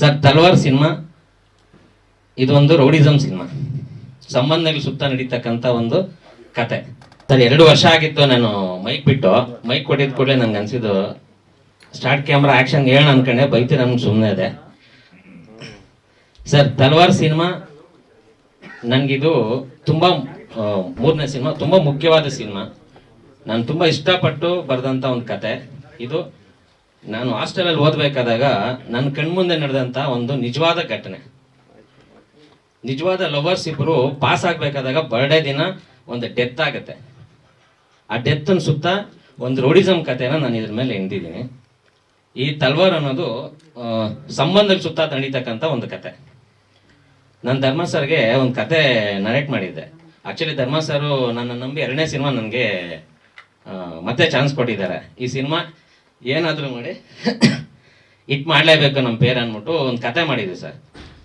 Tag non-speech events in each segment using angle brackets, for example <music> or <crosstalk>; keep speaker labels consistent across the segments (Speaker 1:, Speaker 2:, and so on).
Speaker 1: Sir, Talwar cinema, ಇದೊಂದು rowdyism cinema. ಸಂಬಂಧಗಳ ಸುತ್ತ ನಡೀತಕ್ಕಂಥ ಒಂದು ಕತೆ. ಸರ್, ಎರಡು ವರ್ಷ ಆಗಿತ್ತು, ನಾನು ಮೈಕ್ ಬಿಟ್ಟು, ಮೈಕ್ ಕೊಟ್ಟಿದ ಕೂಡಲೇ ನಂಗೆ ಅನ್ಸಿದ್ದು, ಸ್ಟಾರ್ಟ್ ಕ್ಯಾಮ್ರಾ ಆಕ್ಷನ್ ಹೇಳೋಣ ಅನ್ಕೊಂಡೆ ಬೈತಿ ನಮ್ಗೆ ಸುಮ್ಮನೆ ಇದೆ. ಸರ್, ತಲ್ವಾರ್ ಸಿನಿಮಾ, ನನಗಿದು ತುಂಬ ಮೂರನೇ ಸಿನಿಮಾ, ತುಂಬ ಮುಖ್ಯವಾದ ಸಿನಿಮಾ. ನಾನು ತುಂಬ ಇಷ್ಟಪಟ್ಟು ಬರೆದಂಥ ಒಂದು ಕತೆ. ಇದು ನಾನು ಹಾಸ್ಟೆಲಲ್ಲಿ ಓದಬೇಕಾದಾಗ ನನ್ನ ಕಣ್ಮುಂದೆ ನಡೆದಂಥ ಒಂದು ನಿಜವಾದ ಘಟನೆ. ನಿಜವಾದ ಲವರ್ಸ್ ಇಬ್ಬರು ಪಾಸ್ ಆಗಬೇಕಾದಾಗ ಬರ್ಡೇ ದಿನ ಒಂದು ಡೆತ್ ಆಗುತ್ತೆ. ಆ ಡೆತ್ತನ ಸುತ್ತ ಒಂದು ರೋಡಿಸಮ್ ಕಥೆನ ನಾನು ಇದ್ರ ಮೇಲೆ ಎಂದಿದ್ದೀನಿ ಈ ತಲ್ವಾರ್ ಅನ್ನೋದು ಸಂಬಂಧದ ಸುತ್ತ ನಡೀತಕ್ಕಂಥ ಒಂದು ಕತೆ ನಾನು ಧರ್ಮ ಸರ್ಗೆ ಒಂದು ಕತೆ ನರೇಟ್ ಮಾಡಿದ್ದೆ. ಆಕ್ಚುಲಿ ಧರ್ಮ ಸರು ನನ್ನ ನಂಬಿ ಎರಡನೇ ಸಿನಿಮಾ ನನಗೆ ಮತ್ತೆ ಚಾನ್ಸ್ ಕೊಟ್ಟಿದ್ದಾರೆ. ಈ ಸಿನಿಮಾ ಏನಾದರೂ ಮಾಡಿ ಇಟ್ ಮಾಡಲೇಬೇಕು ನಮ್ಮ ಪೇರ್ ಅಂದ್ಬಿಟ್ಟು ಒಂದು ಕತೆ ಮಾಡಿದ್ವಿ ಸರ್.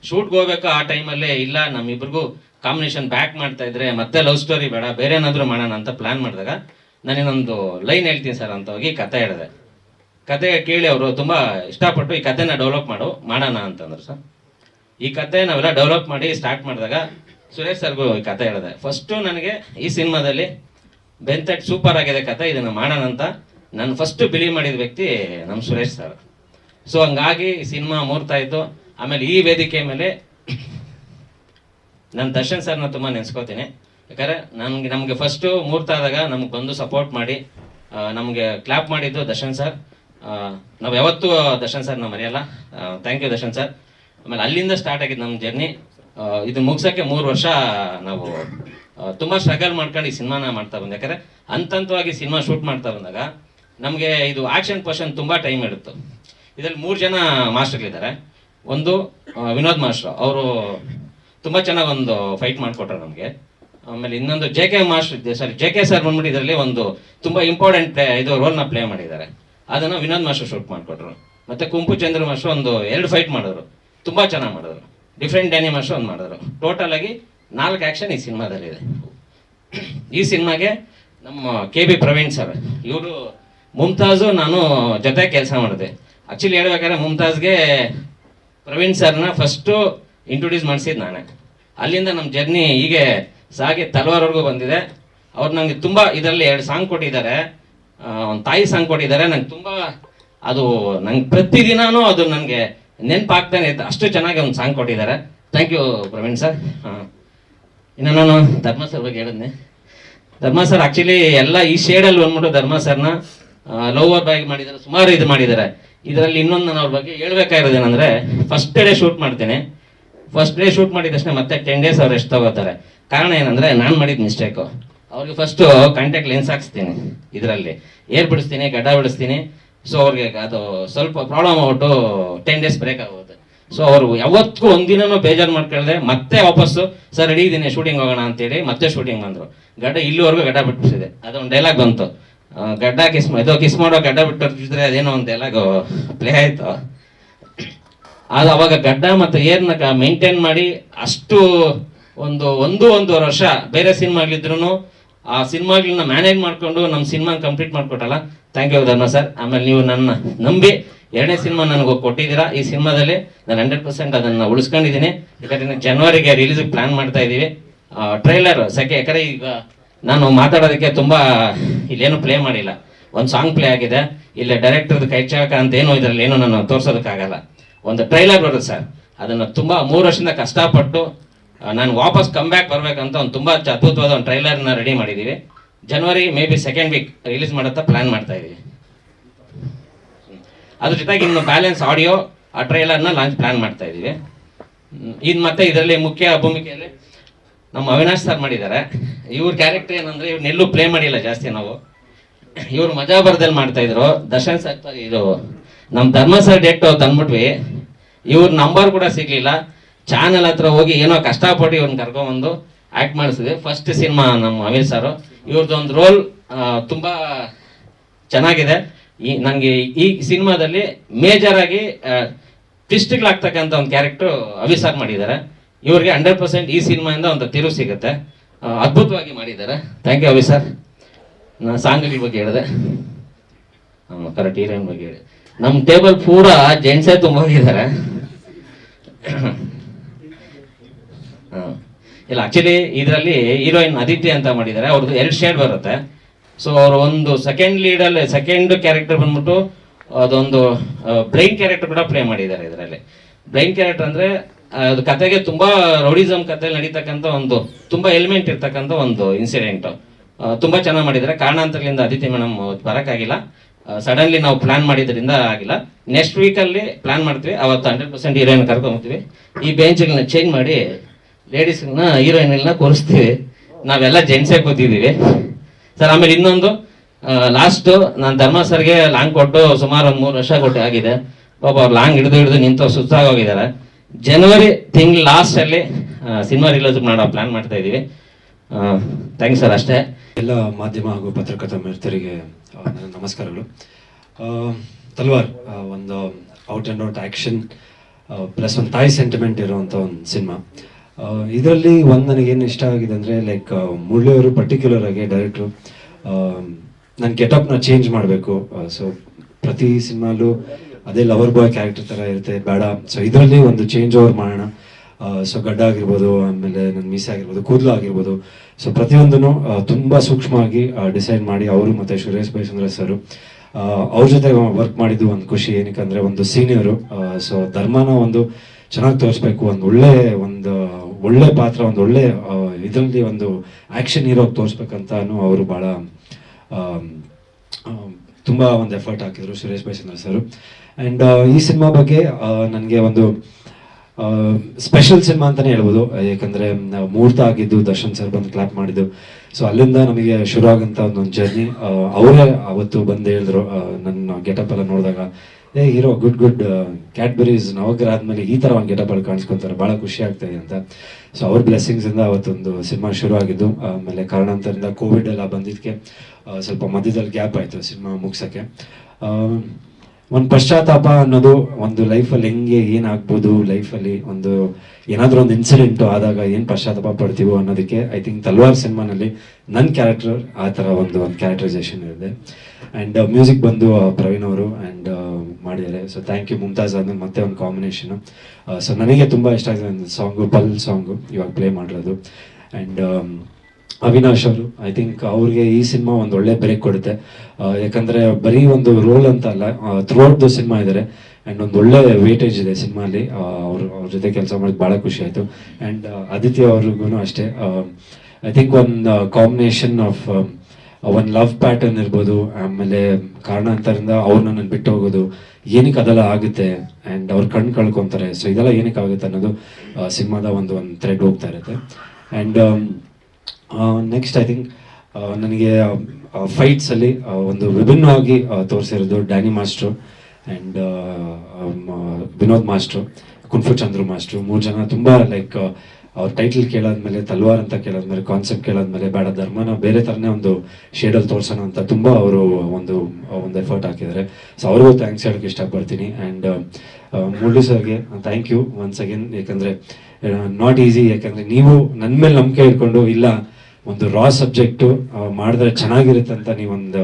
Speaker 1: ಶೂಟ್ಗೆ ಹೋಗ್ಬೇಕು ಆ ಟೈಮಲ್ಲೇ ಇಲ್ಲ, ನಮ್ಮಿಬ್ರಿಗೂ ಕಾಂಬಿನೇಷನ್ ಬ್ಯಾಕ್ ಮಾಡ್ತಾ ಇದ್ರೆ ಮತ್ತೆ ಲವ್ ಸ್ಟೋರಿ ಬೇಡ, ಬೇರೆ ಏನಾದರೂ ಮಾಡೋಣ ಅಂತ ಪ್ಲಾನ್ ಮಾಡಿದಾಗ ನಾನಿನ್ನೊಂದು ಲೈನ್ ಹೇಳ್ತೀನಿ ಸರ್ ಅಂತ ಹೋಗಿ ಕತೆ ಹೇಳಿದೆ. ಕತೆ ಕೇಳಿ ಅವರು ತುಂಬ ಇಷ್ಟಪಟ್ಟು ಈ ಕತೆನ ಡೆವಲಪ್ ಮಾಡು, ಮಾಡೋಣ ಅಂತಂದ್ರು ಸರ್. ಈ ಕತೆ ನಾವೆಲ್ಲ ಡೆವಲಪ್ ಮಾಡಿ ಸ್ಟಾರ್ಟ್ ಮಾಡಿದಾಗ ಸುರೇಶ್ ಸರ್ಗೂ ಈ ಕತೆ ಹೇಳಿದೆ. ಫಸ್ಟು ನನಗೆ ಈ ಸಿನಿಮಾದಲ್ಲಿ ಬೆಂತಟ್ ಸೂಪರ್ ಆಗಿದೆ ಕತೆ, ಇದನ್ನು ಮಾಡೋಣ ಅಂತ ನಾನು ಫಸ್ಟ್ ಬಿಲೀವ್ ಮಾಡಿದ ವ್ಯಕ್ತಿ ನಮ್ಮ ಸುರೇಶ್ ಸರ್ ಸೊ ಹಂಗಾಗಿ ಸಿನಿಮಾ ಮೂರ್ತಾ ಇತ್ತು ಆಮೇಲೆ ಈ ವೇದಿಕೆ ಮೇಲೆ ನಾನು ದರ್ಶನ್ ಸರ್ನ ತುಂಬ ನೆನೆಸ್ಕೋತೀನಿ. ಯಾಕಂದರೆ ನನಗೆ, ನಮಗೆ ಫಸ್ಟು ಮೂರ್ತ ಆದಾಗ ನಮ್ಗೆ ಬಂದು ಸಪೋರ್ಟ್ ಮಾಡಿ ನಮಗೆ ಕ್ಲಾಪ್ ಮಾಡಿದ್ದು ದರ್ಶನ್ ಸರ್ ನಾವು ಯಾವತ್ತೂ ದರ್ಶನ್ ಸರ್ನ ಮರೆಯಲ್ಲ. ಥ್ಯಾಂಕ್ ಯು ದರ್ಶನ್ ಸರ್ ಆಮೇಲೆ ಅಲ್ಲಿಂದ ಸ್ಟಾರ್ಟ್ ಆಗಿದ್ದು ನಮ್ಮ ಜರ್ನಿ ಇದು ಮುಗ್ಸೋಕ್ಕೆ ಮೂರು ವರ್ಷ ನಾವು ತುಂಬ ಸ್ಟ್ರಗಲ್ ಮಾಡ್ಕೊಂಡು ಈ ಸಿನಿಮಾನ ಮಾಡ್ತಾ ಬಂದೆ. ಯಾಕಂದರೆ ಹಂತವಾಗಿ ಸಿನಿಮಾ ಶೂಟ್ ಮಾಡ್ತಾ ಬಂದಾಗ ನಮಗೆ ಇದು ಆಕ್ಷನ್ ಪರ್ಸನ್ ತುಂಬ ಟೈಮ್ ಇಡುತ್ತೆ ಇದರಲ್ಲಿ ಮೂರು ಜನ ಮಾಸ್ಟರ್ಗಳಿದ್ದಾರೆ ಒಂದು ವಿನೋದ್ ಮಾಸ್ಟರ್. ಅವರು ತುಂಬ ಚೆನ್ನಾಗಿ ಒಂದು ಫೈಟ್ ಮಾಡಿಕೊಟ್ರು ನಮಗೆ. ಆಮೇಲೆ ಇನ್ನೊಂದು ಜೆ ಕೆ ಮಾಸ್ಟರ್ ಇದೆ ಸಾರಿ ಜೆ ಕೆ ಸರ್ ಬಂದ್ಬಿಟ್ಟು ಇದರಲ್ಲಿ ಒಂದು ತುಂಬ ಇಂಪಾರ್ಟೆಂಟ್ ಪ್ಲೇ ಇದು ರೋಲ್ನ ಪ್ಲೇ ಮಾಡಿದ್ದಾರೆ. ಅದನ್ನು ವಿನೋದ್ ಮಾಸ್ಟರ್ ಶೂಟ್ ಮಾಡಿಕೊಟ್ರು. ಮತ್ತು ಕುಂಪು ಚಂದ್ರ ಮಾಸ್ಟರ್ ಒಂದು ಎರಡು ಫೈಟ್ ಮಾಡಿದ್ರು. ತುಂಬ ಚೆನ್ನಾಗಿ ಮಾಡಿದ್ರು. ಡಿಫ್ರೆಂಟ್ ಡ್ಯಾನಿ ಮಾಸ್ಟರ್ ಒಂದು ಮಾಡಿದ್ರು. ಟೋಟಲ್ ಆಗಿ ನಾಲ್ಕು ಆ್ಯಕ್ಷನ್ ಈ ಸಿನಿಮಾದಲ್ಲಿದೆ. ಈ ಸಿನಿಮಾಗೆ ನಮ್ಮ ಕೆ ಬಿ ಪ್ರವೀಣ್ ಸರ್, ಇವರು ಮುಮ್ತಾಜು ನಾನು ಜೊತೆ ಕೆಲಸ ಮಾಡಿದೆ. ಆ್ಯಕ್ಚುಲಿ ಹೇಳ್ಬೇಕಾದ್ರೆ ಮುಮ್ತಾಜ್ಗೆ ಪ್ರವೀಣ್ ಸರ್ನ ಫಸ್ಟು ಇಂಟ್ರೊಡ್ಯೂಸ್ ಮಾಡಿಸಿದ್ದು ನಾನೇ. ಅಲ್ಲಿಂದ ನಮ್ಮ ಜರ್ನಿ ಹೀಗೆ ಸಾಗಿ ತಲವಾರ್ವರೆಗೂ ಬಂದಿದೆ. ಅವ್ರು ನನಗೆ ತುಂಬ ಇದರಲ್ಲಿ ಎರಡು ಸಾಂಗ್ ಕೊಟ್ಟಿದ್ದಾರೆ. ಒಂದು ತಾಯಿ ಸಾಂಗ್ ಕೊಟ್ಟಿದ್ದಾರೆ. ನಂಗೆ ತುಂಬ ಅದು ನಂಗೆ ಪ್ರತಿದಿನವೂ ಅದು ನನಗೆ ನೆನಪಾಗ್ತಾನೆ ಇತ್ತು ಅಷ್ಟು ಚೆನ್ನಾಗಿ ಒಂದು ಸಾಂಗ್ ಕೊಟ್ಟಿದ್ದಾರೆ. Thank you Praveen sir. ಹಾಂ ಇನ್ನು ನಾನು ಧರ್ಮ ಸರ್ ಬಗ್ಗೆ ಹೇಳಿದ್ನೆ. ಧರ್ಮ ಸರ್ ಆ್ಯಕ್ಚುಲಿ ಎಲ್ಲ ಈ ಶೇಡಲ್ಲಿ ಬಂದ್ಬಿಟ್ಟು ಧರ್ಮ ಸರ್ನ ಲವರ್ ಬ್ಯಾಗ್ ಮಾಡಿದ್ದಾರೆ, ಸುಮಾರು ಇದು ಮಾಡಿದ್ದಾರೆ. ಇದರಲ್ಲಿ ಇನ್ನೊಂದು ನಾನು ಅವ್ರ ಬಗ್ಗೆ ಹೇಳ್ಬೇಕಾಗಿರೋದೇನಂದ್ರೆ ಫಸ್ಟ್ ಡೇ ಶೂಟ್ ಮಾಡ್ತೇನೆ. ಫಸ್ಟ್ ಡೇ ಶೂಟ್ ಮಾಡಿದ ತಕ್ಷಣ ಮತ್ತೆ ಟೆನ್ ಡೇಸ್ ಅವ್ರು ಎಷ್ಟು ತಗೋತಾರೆ. ಕಾರಣ ಏನಂದ್ರೆ, ನಾನು ಮಾಡಿದ ಮಿಸ್ಟೇಕು ಅವ್ರಿಗೆ ಫಸ್ಟು ಕಾಂಟ್ಯಾಕ್ಟ್ ಲೆನ್ಸ್ ಹಾಕ್ಸ್ತೀನಿ ಇದರಲ್ಲಿ. ಏರ್ ಬಿಡಿಸ್ತೀನಿ, ಗಡ್ಡ ಬಿಡಿಸ್ತೀನಿ. ಸೊ ಅವ್ರಿಗೆ ಅದು ಸ್ವಲ್ಪ ಪ್ರಾಬ್ಲಮ್ ಆಗ್ಬಿಟ್ಟು ಟೆನ್ ಡೇಸ್ ಬ್ರೇಕ್ ಆಗೋದು ಸೊ ಅವರು ಯಾವತ್ತಿಗೂ ಒಂದಿನೂ ಬೇಜಾರು ಮಾಡ್ಕೊಳ್ಳದೆ ಮತ್ತೆ ವಾಪಸ್ಸು, ಸರ್ ರೆಡಿ ಇದ್ದೀನಿ ಶೂಟಿಂಗ್ ಹೋಗೋಣ ಅಂತೇಳಿ ಮತ್ತೆ ಶೂಟಿಂಗ್ ಬಂದರು. ಗಡ್ಡ ಇಲ್ಲಿವರೆಗೂ ಗಡ್ಡ ಬಿಟ್ಟಿದೆ ಅದೊಂದು ಡೈಲಾಗ್ ಬಂತು. ಗಡ್ಡ ಕಿಸ್ ಇದು ಕಿಸ್ ಮಾಡೋ ಗಡ್ಡ ಬಿಟ್ಟಿದ್ರೆ ಅದೇನೋ ಒಂದು ಎಲ್ಲ ಪ್ಲೇ ಆಯಿತು. ಅದು ಅವಾಗ ಗಡ್ಡ ಮತ್ತು ಏರ್ನ ಮೇಂಟೈನ್ ಮಾಡಿ ಅಷ್ಟು ಒಂದು ಒಂದು ಒಂದೂವರೆ ವರ್ಷ ಬೇರೆ ಸಿನಿಮಾಗಳಿದ್ರು ಆ ಸಿನಿಮಾಗಳನ್ನ ಮ್ಯಾನೇಜ್ ಮಾಡಿಕೊಂಡು ನಮ್ಮ cinema complete ಮಾಡಿಕೊಟ್ಟಲ್ಲ. Thank you Dharma sir. ಆಮೇಲೆ ನೀವು ನನ್ನ ನಂಬಿ ಎರಡನೇ ಸಿನಿಮಾ ನನಗೆ ಕೊಟ್ಟಿದ್ದೀರಾ. ಈ ಸಿನಿಮಾದಲ್ಲಿ ನಾನು ಹಂಡ್ರೆಡ್ ಪರ್ಸೆಂಟ್ ಅದನ್ನು ಉಳಿಸ್ಕೊಂಡಿದ್ದೀನಿ. ಯಾಕಂದ್ರೆ ಜನವರಿಗೆ ರಿಲೀಸಿಗೆ ಪ್ಲ್ಯಾನ್ ಮಾಡ್ತಾ ಇದ್ದೀವಿ. ಟ್ರೈಲರ್ ಸೆಕೆ ಯಾಕಂದ್ರೆ ಈಗ ನಾನು ಮಾತಾಡೋದಕ್ಕೆ ತುಂಬ ಇಲ್ಲೇನು ಪ್ಲೇ ಮಾಡಿಲ್ಲ. ಒಂದು ಸಾಂಗ್ ಪ್ಲೇ ಆಗಿದೆ. ಇಲ್ಲಿ ಡೈರೆಕ್ಟರ್ದು ಕೈ ಚಾಕ ಅಂತ ಏನು ಇದರಲ್ಲಿ ಏನು ನಾನು ತೋರ್ಸೋದಕ್ಕಾಗಲ್ಲ. ಒಂದು ಟ್ರೈಲರ್ ಬರುತ್ತೆ ಸರ್. ಅದನ್ನು ತುಂಬ ಮೂರು ವರ್ಷದಿಂದ ಕಷ್ಟಪಟ್ಟು ನಾನು ವಾಪಸ್ ಕಮ್ ಬ್ಯಾಕ್ ಬರಬೇಕಂತ ಒಂದು ತುಂಬ ಅದ್ಭುತವಾದ ಒಂದು ಟ್ರೈಲರ್ನ ರೆಡಿ ಮಾಡಿದ್ದೀವಿ ಜನವರಿ may be second week release ಮಾಡುತ್ತಾ ಪ್ಲ್ಯಾನ್ ಮಾಡ್ತಾ ಇದ್ದೀವಿ ಅದ್ರ ಜೊತೆಗೆ ಇನ್ನು ಬ್ಯಾಲೆನ್ಸ್ ಆಡಿಯೋ ಆ ಟ್ರೈಲರ್ನ ಲಾಂಚ್ ಪ್ಲ್ಯಾನ್ ಮಾಡ್ತಾ ಇದ್ದೀವಿ ಇದು ಮತ್ತೆ ಇದರಲ್ಲಿ ಮುಖ್ಯ ಭೂಮಿಕೆಯಲ್ಲಿ ನಮ್ಮ ಅವಿನಾಶ್ ಸರ್ ಮಾಡಿದ್ದಾರೆ. ಇವ್ರ ಕ್ಯಾರೆಕ್ಟರ್ ಏನಂದ್ರೆ ಇವ್ರು ನೆಲ್ಲು ಪ್ಲೇ ಮಾಡಿಲ್ಲ ಜಾಸ್ತಿ ನಾವು. ಇವ್ರು ಮಜಾ ಬರ್ದಲ್ಲಿ ಮಾಡ್ತಾ ಇದ್ರು. ದರ್ಶನ್ ಸರ್ ಇದು ನಮ್ಮ ಧರ್ಮ ಸರ್ ಡೇಟ್ ತಂದ್ಬಿಟ್ವಿ ಇವ್ರ ನಂಬರ್ ಕೂಡ ಸಿಗ್ಲಿಲ್ಲ. ಚಾನಲ್ ಹತ್ರ ಹೋಗಿ ಏನೋ ಕಷ್ಟಪಟ್ಟು ಇವ್ರನ್ನ ಕರ್ಕೊಂಬಂದು ಆಕ್ಟ್ ಮಾಡಿಸಿದ್ವಿ. ಫಸ್ಟ್ ಸಿನಿಮಾ ನಮ್ಮ ಅಮೀರ್ ಸರ್ ಇವ್ರದ್ದು ಒಂದು ರೋಲ್ ತುಂಬ ಚೆನ್ನಾಗಿದೆ. ಈ ನನಗೆ ಈ ಸಿನಿಮಾದಲ್ಲಿ ಮೇಜರ್ ಆಗಿ ಒಂದು ಅವಿ ಸರ್ ಮಾಡಿದ್ದಾರೆ. ಇವ್ರಿಗೆ ಹಂಡ್ರೆಡ್ ಪರ್ಸೆಂಟ್ ಈ ಸಿನಿಮಾಯಿಂದ ಒಂದು ತಿರು ಸಿಗುತ್ತೆ. ಅದ್ಭುತವಾಗಿ ಮಾಡಿದ್ದಾರೆ. ಥ್ಯಾಂಕ್ ಯು ಅವಿ ಸರ್ ನಾನು ಸಾಂಗ್ ಬಗ್ಗೆ ಹೇಳಿದೆ. ಕರೆಕ್ಟ್ ಹೀರೋಯಿನ್ ಬಗ್ಗೆ ಹೇಳಿ ನಮ್ಮ ಟೇಬಲ್ ಪೂರಾ ಜೆಂಟ್ಸೇ ತುಂಬ ಹೋಗಿದ್ದಾರೆ ಇಲ್ಲ ಆಕ್ಚುಲಿ ಇದರಲ್ಲಿ ಹೀರೋಯಿನ್ ಅದಿತಿ ಅಂತ ಮಾಡಿದ್ದಾರೆ. ಅವ್ರದ್ದು ಎರಡು ಶೇಡ್ ಬರುತ್ತೆ. ಸೊ ಅವರು ಒಂದು ಸೆಕೆಂಡ್ ಲೀಡಲ್ಲಿ ಸೆಕೆಂಡ್ ಕ್ಯಾರೆಕ್ಟರ್ ಬಂದ್ಬಿಟ್ಟು ಅದೊಂದು ಬ್ರೈನ್ ಕ್ಯಾರೆಕ್ಟರ್ ಕೂಡ ಪ್ಲೇ ಮಾಡಿದ್ದಾರೆ ಇದರಲ್ಲಿ. ಬ್ರೈನ್ ಕ್ಯಾರೆಕ್ಟರ್ ಅಂದರೆ ಅದು ಕತೆಗೆ ತುಂಬಾ ರೌಡಿಸಮ್ ಕತೆ ನಡೀತಕ್ಕಂಥ ಒಂದು, ತುಂಬಾ ಎಲಿಮೆಂಟ್ ಇರ್ತಕ್ಕಂಥ ಒಂದು ಇನ್ಸಿಡೆಂಟ್ ತುಂಬಾ ಚೆನ್ನಾಗಿ ಮಾಡಿದ್ದಾರೆ. ಕಾರಣಾಂತರಗಳಿಂದ ಅದಿತಿ ಮೇಡಮ್ ಬರೋಕ್ಕಾಗಿಲ್ಲ. ಸಡನ್ಲಿ ನಾವು ಪ್ಲಾನ್ ಮಾಡಿದ್ರಿಂದ ಆಗಿಲ್ಲ. ನೆಕ್ಸ್ಟ್ ವೀಕಲ್ಲಿ ಪ್ಲಾನ್ ಮಾಡ್ತೀವಿ. ಅವತ್ತು ಹಂಡ್ರೆಡ್ ಪರ್ಸೆಂಟ್ ಹೀರೋಯಿನ್ ಕರ್ಕೊಂಡ್ಬರ್ತೀವಿ ಈ ಬೆಂಚ್ಗಳನ್ನ ಚೇಂಜ್ ಮಾಡಿ ಲೇಡೀಸ್ಗಳನ್ನ ಹೀರೋಯಿನ್ಗಳನ್ನ ಕೂರಿಸ್ತೀವಿ. ನಾವೆಲ್ಲ ಜೆಂಟ್ಸೇ ಕೂತಿದ್ದೀವಿ. ಸರ್, ಆಮೇಲೆ ಇನ್ನೊಂದು ಲಾಸ್ಟ್ ನಾನು ಧರ್ಮ ಸರ್ಗೆ ಲಾಂಗ್ ಕೊಟ್ಟು ಸುಮಾರು ಒಂದು ಮೂರು ವರ್ಷ ಕೊಟ್ಟು ಆಗಿದೆ. ಪಾಪ ಲಾಂಗ್ ಹಿಡಿದು ಹಿಡಿದು ನಿಂತು ಸುಸ್ತಾಗಿ ಹೋಗಿದ್ದಾರೆ. ಜನವರಿ ತಿಂಗಳು ಲಾಸ್ಟಲ್ಲಿ ಸಿನಿಮಾ ರಿಲೀಸ್ ಮಾಡೋ ಪ್ಲಾನ್ ಮಾಡ್ತಾ ಇದ್ದೀವಿ. ಥ್ಯಾಂಕ್ಸ್ ಸರ್ ಅಷ್ಟೇ.
Speaker 2: ಎಲ್ಲ ಮಾಧ್ಯಮ ಹಾಗೂ ಪತ್ರಕರ್ತ ಮಿತ್ರರಿಗೆ ನಮಸ್ಕಾರಗಳು. ತಲ್ವಾರ್ ಒಂದು out and out action plus ಒಂದು ತಾಯಿ ಸೆಂಟಿಮೆಂಟ್ ಇರುವಂಥ ಒಂದು ಸಿನಿಮಾ ಇದರಲ್ಲಿ ಒಂದು ನನಗೇನು ಇಷ್ಟ ಆಗಿದೆ ಅಂದರೆ ಲೈಕ್ ಮುಳ್ಳಿಯವರು ಪರ್ಟಿಕ್ಯುಲರ್ ಆಗಿ ಡೈರೆಕ್ಟ್ರು ನನ್ನ ಗೆಟಪ್ನ ಚೇಂಜ್ ಮಾಡಬೇಕು. ಸೊ ಪ್ರತಿ ಸಿನಿಮಾಲು ಅದೇ ಲವರ್ ಬಾಯ್ ಕ್ಯಾರೆಕ್ಟರ್ ಥರ ಇರುತ್ತೆ. ಬೇಡ. ಸೊ ಇದರಲ್ಲಿ ಒಂದು ಚೇಂಜ್ ಓವರ್ ಮಾಡೋಣ. ಸೊ ಗಡ್ಡ ಆಗಿರ್ಬೋದು, ಆಮೇಲೆ ನನ್ನ ಮೀಸೆ ಆಗಿರ್ಬೋದು, ಕೂದಲು ಆಗಿರ್ಬೋದು. ಸೊ ಪ್ರತಿಯೊಂದನ್ನು ತುಂಬ ಸೂಕ್ಷ್ಮವಾಗಿ ಡಿಸೈಡ್ ಮಾಡಿ ಅವರು ಮತ್ತೆ ಸುರೇಶ್ ಬೈಸಂದ್ರ ಸರ್. ಅವ್ರ ಜೊತೆ ವರ್ಕ್ ಮಾಡಿದ್ದು ಒಂದು ಖುಷಿ ಏನಕ್ಕೆ ಒಂದು ಸೀನಿಯರು ಸೊ ಧರ್ಮನ ಒಂದು ಚೆನ್ನಾಗಿ ತೋರಿಸ್ಬೇಕು. ಒಂದು ಒಳ್ಳೆ ಒಂದು, ಒಳ್ಳೆ ಪಾತ್ರ, ಒಂದು ಒಳ್ಳೆ ಇದರಲ್ಲಿ ಒಂದು ಆ್ಯಕ್ಷನ್ ಹೀರೋಗಿ ತೋರಿಸ್ಬೇಕಂತ ಅವರು ಭಾಳ ತುಂಬಾ ಒಂದು ಎಫರ್ಟ್ ಹಾಕಿದ್ರು ಸುರೇಶ್ ಬೈಸಂದ್ರ ಸರ್. ಅಂಡ್ ಈ ಸಿನಿಮಾ ಬಗ್ಗೆ ನನಗೆ ಒಂದು ಸ್ಪೆಷಲ್ ಸಿನಿಮಾ ಅಂತಲೇ ಹೇಳ್ಬೋದು. ಯಾಕಂದರೆ ಮುಹೂರ್ತ ಆಗಿದ್ದು ದರ್ಶನ್ ಸರ್ ಬಂದು ಕ್ಲಾಪ್ ಮಾಡಿದ್ದು. ಸೊ ಅಲ್ಲಿಂದ ನಮಗೆ ಶುರು ಒಂದೊಂದು ಜರ್ನಿ ಅವರೇ ಅವತ್ತು ಬಂದು ಹೇಳಿದ್ರು ನನ್ನ ಗೆಟಪ್ ಎಲ್ಲ ನೋಡಿದಾಗ, ಏ ಹೀರೋ ಗುಡ್ ಗುಡ್ ಕ್ಯಾಡ್ಬರೀಸ್ ನವಗ್ರ ಆದಮೇಲೆ ಈ ಥರ ಒಂದು ಗೆಟಪ್ ಅಲ್ಲಿ ಭಾಳ ಬಹಳ ಖುಷಿ ಆಗ್ತಾಯಿದೆ ಅಂತ. ಸೊ ಅವ್ರ ಬ್ಲೆಸ್ಸಿಂಗ್ಸಿಂದ ಅವತ್ತೊಂದು ಸಿನಿಮಾ ಶುರು ಆಗಿದ್ದು. ಆಮೇಲೆ ಕಾರಣಾಂತರದಿಂದ ಕೋವಿಡ್ ಎಲ್ಲ ಬಂದಿದ್ದಕ್ಕೆ ಸ್ವಲ್ಪ ಮಧ್ಯದಲ್ಲಿ ಗ್ಯಾಪ್ ಆಯಿತು ಸಿನಿಮಾ ಮುಗ್ಸಕ್ಕೆ. ಒಂದು ಪಶ್ಚಾತ್ತಾಪ ಅನ್ನೋದು ಒಂದು ಲೈಫಲ್ಲಿ ಹೆಂಗೆ ಏನಾಗ್ಬೋದು, ಲೈಫಲ್ಲಿ ಒಂದು ಏನಾದರೂ ಒಂದು ಇನ್ಸಿಡೆಂಟು ಆದಾಗ ಏನು ಪಶ್ಚಾತ್ತಾಪ ಪಡ್ತೀವೋ ಅನ್ನೋದಕ್ಕೆ ಐ ಥಿಂಕ್ ತಲ್ವಾರ್ ಸಿನಿಮಾನಲ್ಲಿ ನನ್ನ ಕ್ಯಾರೆಕ್ಟರ್ ಆ ಥರ ಒಂದು ಒಂದು ಕ್ಯಾರೆಕ್ಟರೈಸೇಷನ್ ಇದೆ ಆ್ಯಂಡ್ ಮ್ಯೂಸಿಕ್ ಬಂದು ಪ್ರವೀಣ್ ಅವರು ಆ್ಯಂಡ್ ಮಾಡಿದ್ದಾರೆ. ಸೊ ಥ್ಯಾಂಕ್ ಯು ಮುಮ್ತಾಜ್ ಅಂದ್ರೆ ಮತ್ತೆ ಒಂದು ಕಾಂಬಿನೇಷನು ಸೊ ನನಗೆ ತುಂಬ ಇಷ್ಟ ಆಗಿದೆ ಒಂದು ಸಾಂಗು ಪಲ್ ಸಾಂಗು ಇವಾಗ ಪ್ಲೇ ಮಾಡಿರೋದು. ಆ್ಯಂಡ್ ಅವಿನಾಶ್ ಅವರು ಐ ಥಿಂಕ್ ಅವ್ರಿಗೆ ಈ ಸಿನಿಮಾ ಒಂದು ಒಳ್ಳೆ ಬ್ರೇಕ್ ಕೊಡುತ್ತೆ. ಯಾಕಂದ್ರೆ ಬರೀ ಒಂದು ರೋಲ್ ಅಂತ ಅಲ್ಲ ಥ್ರೂ ಔಟ್ ದ ಸಿನಿಮಾ ಇದ್ದಾರೆ ಆ್ಯಂಡ್ ಒಂದು ಒಳ್ಳೆ ವೇಟೇಜ್ ಇದೆ ಸಿನಿಮಾಲಿ. ಅವರು, ಅವ್ರ ಜೊತೆ ಕೆಲಸ ಮಾಡೋದು ಭಾಳ ಖುಷಿ ಆಯಿತು. ಆ್ಯಂಡ್ ಆದಿತ್ಯ ಅವ್ರಿಗೂ ಅಷ್ಟೇ. ಐ ಥಿಂಕ್ ಒಂದು ಕಾಂಬಿನೇಷನ್ ಆಫ್ ಒಂದು ಲವ್ ಪ್ಯಾಟರ್ನ್ ಇರ್ಬೋದು, ಆಮೇಲೆ ಕಾರಣಾಂತರದಿಂದ ಅವ್ರು ನನ್ನನ್ನು ಬಿಟ್ಟು ಹೋಗೋದು, ಏನಕ್ಕೆ ಅದೆಲ್ಲ ಆಗುತ್ತೆ ಆ್ಯಂಡ್ ಅವ್ರು ಕಣ್ಣು ಕಳ್ಕೊತಾರೆ. ಸೊ ಇದೆಲ್ಲ ಏನಕ್ಕೆ ಆಗುತ್ತೆ ಅನ್ನೋದು ಸಿನಿಮಾದ ಒಂದು ಒಂದು ಥ್ರೆಡ್ ಹೋಗ್ತಾ ಇರುತ್ತೆ. ಆ್ಯಂಡ್ ನೆಕ್ಸ್ಟ್ ಐ ಥಿಂಕ್ ನನಗೆ ಫೈಟ್ಸಲ್ಲಿ ಒಂದು ವಿಭಿನ್ನವಾಗಿ ತೋರಿಸಿರೋದು Danny master and Vinod master kung fu Chandru master ಮೂರು ಜನ ತುಂಬ ಲೈಕ್ ಅವ್ರ ಟೈಟಲ್ ಕೇಳಾದ್ಮೇಲೆ, ತಲ್ವಾರ್ ಅಂತ ಕೇಳಾದ್ಮೇಲೆ ಕಾನ್ಸೆಪ್ಟ್ ಕೇಳಾದ್ಮೇಲೆ, ಬೇಡ, ಧರ್ಮನ ಬೇರೆ ಥರನೇ ಒಂದು ಶೇಡಲ್ಲಿ ತೋರ್ಸೋಣ ಅಂತ ತುಂಬ ಅವರು ಒಂದು ಒಂದು ಎಫರ್ಟ್ ಹಾಕಿದ್ದಾರೆ. ಸೊ ಅವ್ರಿಗೂ ಥ್ಯಾಂಕ್ಸ್ ಹೇಳೋಕ್ಕೆ ಇಷ್ಟಪಡ್ತೀನಿ. ಆ್ಯಂಡ್ ಮುರಳಿ ಸರ್ಗೆ ಥ್ಯಾಂಕ್ ಯು ಒನ್ಸ್ ಅಗೇನ್ ಯಾಕಂದರೆ ನಾಟ್ ಈಸಿ ಯಾಕಂದರೆ, ನೀವು ನನ್ನ ಮೇಲೆ ನಂಬಿಕೆ ಇಟ್ಕೊಂಡು, ಇಲ್ಲ ಒಂದು ರಾ ಸಬ್ಜೆಕ್ಟು ಮಾಡಿದ್ರೆ ಚೆನ್ನಾಗಿರುತ್ತೆ ಅಂತ ನೀವೊಂದು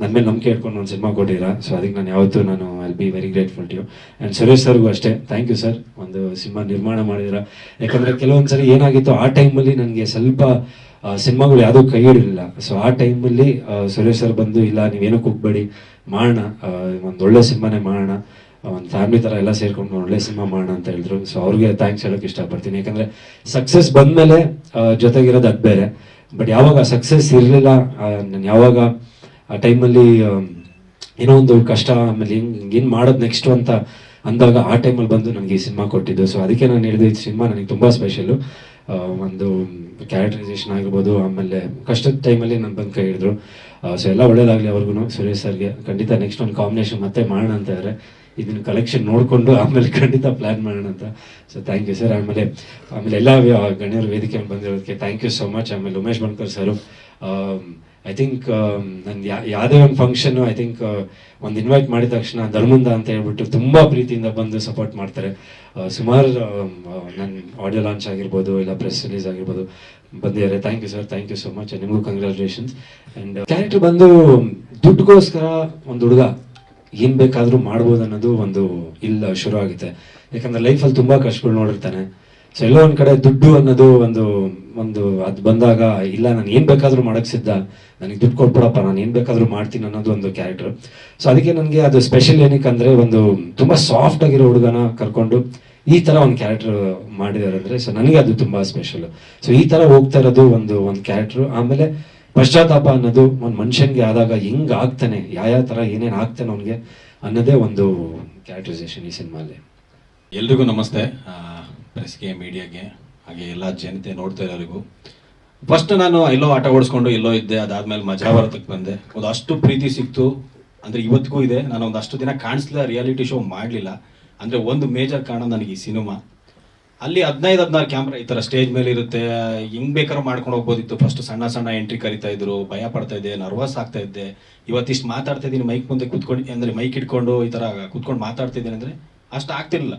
Speaker 2: ನನ್ನ ಮೇಲೆ ನಂಬಿಕೆ ಇಟ್ಕೊಂಡು ಒಂದು ಸಿನಿಮಾ ಕೊಟ್ಟಿರ. ಸೊ ಅದಕ್ಕೆ ನಾನು ಯಾವತ್ತೂ ನಾನು I be very grateful to you and Suresh ಸರ್ಗೂ ಅಷ್ಟೇ. ಥ್ಯಾಂಕ್ ಯು ಸರ್ ಒಂದು ಸಿನಿಮಾ ನಿರ್ಮಾಣ ಮಾಡಿದ್ರ. ಯಾಕಂದರೆ ಕೆಲವೊಂದು ಸರಿ ಏನಾಗಿತ್ತು, ಆ ಟೈಮಲ್ಲಿ ನನಗೆ ಸ್ವಲ್ಪ ಸಿನಿಮಾಗಳು ಯಾವುದೂ ಕೈ ಹಿಡಿಲಿಲ್ಲ. ಸೊ ಆ ಟೈಮಲ್ಲಿ ಸುರೇಶ್ ಸರ್ ಬಂದು, ಇಲ್ಲ ನೀವೇನಕ್ಕೆ ಹೋಗ್ಬೇಡಿ ಮಾಡೋಣ. ಒಂದು ಒಳ್ಳೆ ಸಿನಿಮಾನೇ ಮಾಡೋಣ. ಒಂದು ಫ್ಯಾಮಿಲಿ ಥರ ಎಲ್ಲ ಸೇರ್ಕೊಂಡು ಒಳ್ಳೆ ಸಿನಿಮಾ ಮಾಡೋಣ ಅಂತ ಹೇಳಿದ್ರು. ಸೊ ಅವ್ರಿಗೆ ಥ್ಯಾಂಕ್ಸ್ ಹೇಳೋಕೆ ಇಷ್ಟಪಡ್ತೀನಿ. ಯಾಕಂದರೆ ಸಕ್ಸಸ್ ಬಂದಮೇಲೆ ಜೊತೆಗಿರೋದು ಅದು ಬೇರೆ. ಬಟ್ ಯಾವಾಗ ಸಕ್ಸಸ್ ಇರಲಿಲ್ಲ ನಾನು ಯಾವಾಗ, ಆ ಟೈಮಲ್ಲಿ ಏನೋ ಒಂದು ಕಷ್ಟ, ಆಮೇಲೆ ಹಿಂಗೆ ಏನು ಮಾಡೋದು ನೆಕ್ಸ್ಟು ಅಂತ ಅಂದಾಗ ಆ ಟೈಮಲ್ಲಿ ಬಂದು ನನಗೆ ಈ ಸಿನಿಮಾ ಕೊಟ್ಟಿದ್ದು. ಸೊ ಅದಕ್ಕೆ ನಾನು ಹೇಳಿದೆ ಈ ಸಿನಿಮಾ ನನಗೆ ತುಂಬ ಸ್ಪೆಷಲು ಒಂದು ಕ್ಯಾರೆಕ್ಟರೈಸೇಷನ್ ಆಗಿರ್ಬೋದು ಆಮೇಲೆ ಕಷ್ಟದ ಟೈಮಲ್ಲಿ ನಾನು ಬಂದು ಕೈ ಹಿಡಿದ್ರು. ಸೊ ಎಲ್ಲ ಒಳ್ಳೇದಾಗಲಿ ಅವ್ರಿಗೂ ಸುರೇಶ್ ಸರ್ಗೆ ಖಂಡಿತ ನೆಕ್ಸ್ಟ್ ಒಂದು ಕಾಂಬಿನೇಷನ್ ಮತ್ತೆ ಮಾಡೋಣ ಅಂತ ಇದ್ದಾರೆ ಇದನ್ನ ಕಲೆಕ್ಷನ್ ನೋಡಿಕೊಂಡು ಆಮೇಲೆ ಖಂಡಿತ ಪ್ಲ್ಯಾನ್ ಮಾಡೋಣ ಅಂತ. ಸೊ ಥ್ಯಾಂಕ್ ಯು ಸರ್ ಆಮೇಲೆ ಆಮೇಲೆ ಎಲ್ಲ ಗಣ್ಯರು ವೇದಿಕೆ ಬಂದಿರೋದಕ್ಕೆ ಥ್ಯಾಂಕ್ ಯು ಸೊ ಮಚ್ ಆಮೇಲೆ Umesh Banakar sir I think ನನ್ನ ಯಾವುದೇ ಒಂದು ಫಂಕ್ಷನ್ನು ಐ ಥಿಂಕ್ ಒಂದು ಇನ್ವೈಟ್ ಮಾಡಿದ ತಕ್ಷಣ ಧರ್ಮಂದ ಅಂತ ಹೇಳ್ಬಿಟ್ಟು ತುಂಬ ಪ್ರೀತಿಯಿಂದ ಬಂದು ಸಪೋರ್ಟ್ ಮಾಡ್ತಾರೆ. ಸುಮಾರು ನನ್ನ ಆಡಿಯೋ ಲಾಂಚ್ ಆಗಿರ್ಬೋದು, ಇಲ್ಲ ಪ್ರೆಸ್ ರಿಲೀಸ್ ಆಗಿರ್ಬೋದು, ಬಂದಿದ್ದಾರೆ. Thank you sir thank you so much ನಿಮಗೂ ಕಂಗ್ರ್ಯಾಚುಲೇಷನ್ಸ್ ಆ್ಯಂಡ್ ಕ್ಯಾರೆಕ್ಟರ್ ಬಂದು, ದುಡ್ಡುಗೋಸ್ಕರ ಒಂದು ಹುಡುಗ. ಏನ್ ಬೇಕಾದ್ರೂ ಮಾಡ್ಬೋದು ಅನ್ನೋದು ಒಂದು ಇಲ್ಲ ಶುರು ಆಗುತ್ತೆ. ಯಾಕಂದ್ರೆ ಲೈಫಲ್ಲಿ ತುಂಬಾ ಕಷ್ಟಗಳು ನೋಡಿರ್ತಾನೆ. ಸೊ ಎಲ್ಲೋ ಒಂದ್ ಕಡೆ ದುಡ್ಡು ಅನ್ನೋದು ಒಂದು ಒಂದು ಅದು ಬಂದಾಗ, ಇಲ್ಲ, ನಾನು ಏನ್ ಬೇಕಾದ್ರೂ ಮಾಡಕ್ ಸಿದ್ಧ. ನನಗೆ ದುಡ್ಡು ಕೊಟ್ಬಿಡಪ್ಪ, ನಾನು ಏನ್ ಬೇಕಾದ್ರೂ ಮಾಡ್ತೀನಿ ಅನ್ನೋದು ಒಂದು ಕ್ಯಾರೆಕ್ಟರ್ ಸೊ ಅದಕ್ಕೆ ನನಗೆ ಅದು ಸ್ಪೆಷಲ್ ಏನಕ್ಕೆ ಅಂದ್ರೆ ಒಂದು ತುಂಬಾ ಸಾಫ್ಟ್ ಆಗಿರೋ ಹುಡುಗನ ಕರ್ಕೊಂಡು ಈ ತರ ಒಂದು ಕ್ಯಾರೆಕ್ಟರ್ ಮಾಡಿದಾರೆ ಅಂದ್ರೆ ಸೊ ನನಗೆ ಅದು ತುಂಬಾ ಸ್ಪೆಷಲ್ ಸೊ ಈ ತರ ಹೋಗ್ತಾ ಇರೋದು ಒಂದು ಒಂದು ಕ್ಯಾರೆಕ್ಟರ್ ಆಮೇಲೆ ಪಶ್ಚಾತ್ತಾಪ ಅನ್ನೋದು ಒಂದು ಮನುಷ್ಯನ್ಗೆ ಆದಾಗ ಹೆಂಗ್ ಆಗ್ತಾನೆ, ಯಾವ ತರ ಏನೇನು ಆಗ್ತಾನೆ ಅವನಿಗೆ ಅನ್ನೋದೇ ಒಂದು ಕ್ಯಾರೆಕ್ಟರೈಸೇಷನ್ ಈ ಸಿನಿಮಾಲಿ
Speaker 3: ಎಲ್ರಿಗೂ ನಮಸ್ತೆ. ಪ್ರೆಸ್ಗೆ ಮೀಡಿಯಾಗೆ, ಹಾಗೆ ಎಲ್ಲ ಜನತೆ ನೋಡ್ತಾ ಇರೋರಿಗೂ ಫಸ್ಟ್ ನಾನು ಎಲ್ಲೋ ಆಟ ಓಡಿಸ್ಕೊಂಡು ಎಲ್ಲೋ ಇದ್ದೆ, ಅದಾದ್ಮೇಲೆ ಮಜಾ ಭಾರತಕ್ಕೆ ಬಂದೆ. ಒಂದು ಅಷ್ಟು ಪ್ರೀತಿ ಸಿಕ್ತು. ಅಂದ್ರೆ ಇವತ್ತಿಗೂ ಇದೆ. ನಾನು ಒಂದು ಅಷ್ಟು ದಿನ ಕಾಣಿಸ್ಲಿಲ್ಲ, ರಿಯಾಲಿಟಿ ಶೋ ಮಾಡಲಿಲ್ಲ. ಅಂದ್ರೆ ಒಂದು ಮೇಜರ್ ಕಾರಣ ನನಗೆ ಈ ಸಿನಿಮಾ. ಅಲ್ಲಿ ಹದಿನೈದು, ಹದಿನಾರು ಕ್ಯಾಮ್ರಾ ಈ ಥರ ಸ್ಟೇಜ್ ಮೇಲೆ ಇರುತ್ತೆ. ಹೆಂಗ್ ಬೇಕಾದ್ರೂ ಮಾಡ್ಕೊಂಡು ಹೋಗ್ಬೋದಿತ್ತು. ಫಸ್ಟ್ ಸಣ್ಣ ಸಣ್ಣ ಎಂಟ್ರಿ ಕರಿತಾ ಇದ್ರು. ಭಯ ಪಡ್ತಾ ಇದ್ದೆ ನರ್ವಸ್ ಆಗ್ತಾ ಇದ್ದೆ. ಇವತ್ತಿಷ್ಟು ಮಾತಾಡ್ತಾ ಇದ್ದೀನಿ ಮೈಕ್ ಮುಂದೆ ಕುತ್ಕೊಂಡು, ಅಂದ್ರೆ ಮೈಕ್ ಇಟ್ಕೊಂಡು ಈ ಥರ ಕುತ್ಕೊಂಡು ಮಾತಾಡ್ತಿದ್ದೀನಿ ಅಂದ್ರೆ ಅಷ್ಟು ಆಗ್ತಿರಲಿಲ್ಲ.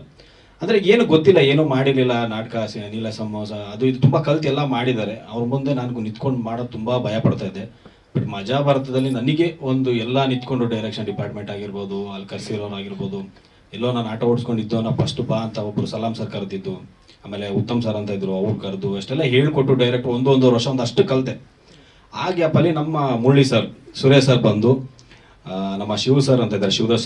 Speaker 3: ಅಂದ್ರೆ ಏನು ಗೊತ್ತಿಲ್ಲ, ಏನು ಮಾಡಿರಲಿಲ್ಲ, ನಾಟಕ ನೀಲ ಸಮೋಸ, ಅದು ಇದು ತುಂಬಾ ಕಲ್ತು ಎಲ್ಲ ಮಾಡಿದ್ದಾರೆ. ಅವ್ರ ಮುಂದೆ ನನಗೂ ನಿಂತ್ಕೊಂಡು ಮಾಡೋದು ತುಂಬಾ ಭಯ ಪಡ್ತಾ ಇದ್ದೆ. ಬಟ್ ಮಜಾ ಭಾರತದಲ್ಲಿ ನನಗೆ ಒಂದು ಎಲ್ಲ ನಿಂತ್ಕೊಂಡು ಡೈರೆಕ್ಷನ್ ಡಿಪಾರ್ಟ್ಮೆಂಟ್ ಆಗಿರ್ಬೋದು, ಅಲ್ಲಿ ಕರ್ಸಿರೋನಾಗಿರ್ಬೋದು ಎಲ್ಲೋ ನಾನು ಆಟೋ ಓಡಿಸ್ಕೊಂಡಿದ್ದು ನಾ ಫಸ್ಟ್ ಬಾ ಅಂತ ಒಬ್ರು ಸಲಾಂ ಸರ್ ಕರೆದಿದ್ದು, ಆಮೇಲೆ ಉತ್ತಮ್ ಸರ್ ಅಂತ ಇದ್ರು, ಅವ್ರು ಕರೆದು, ಅಷ್ಟೆಲ್ಲ ಹೇಳ್ಕೊಟ್ಟು ಡೈರೆಕ್ಟ್ ಒಂದು ವರ್ಷ ಒಂದು ಅಷ್ಟು ಕಲಿತೆ. ಆ ಗ್ಯಾಪಲ್ಲಿ ನಮ್ಮ ಮುರಳಿ ಸರ್ ಸುರೇಶ್ ಸರ್ ಬಂದು ನಮ್ಮ ಶಿವ ಸರ್ ಅಂತ ಇದ್ದಾರೆ, ಶಿವದಾಸ್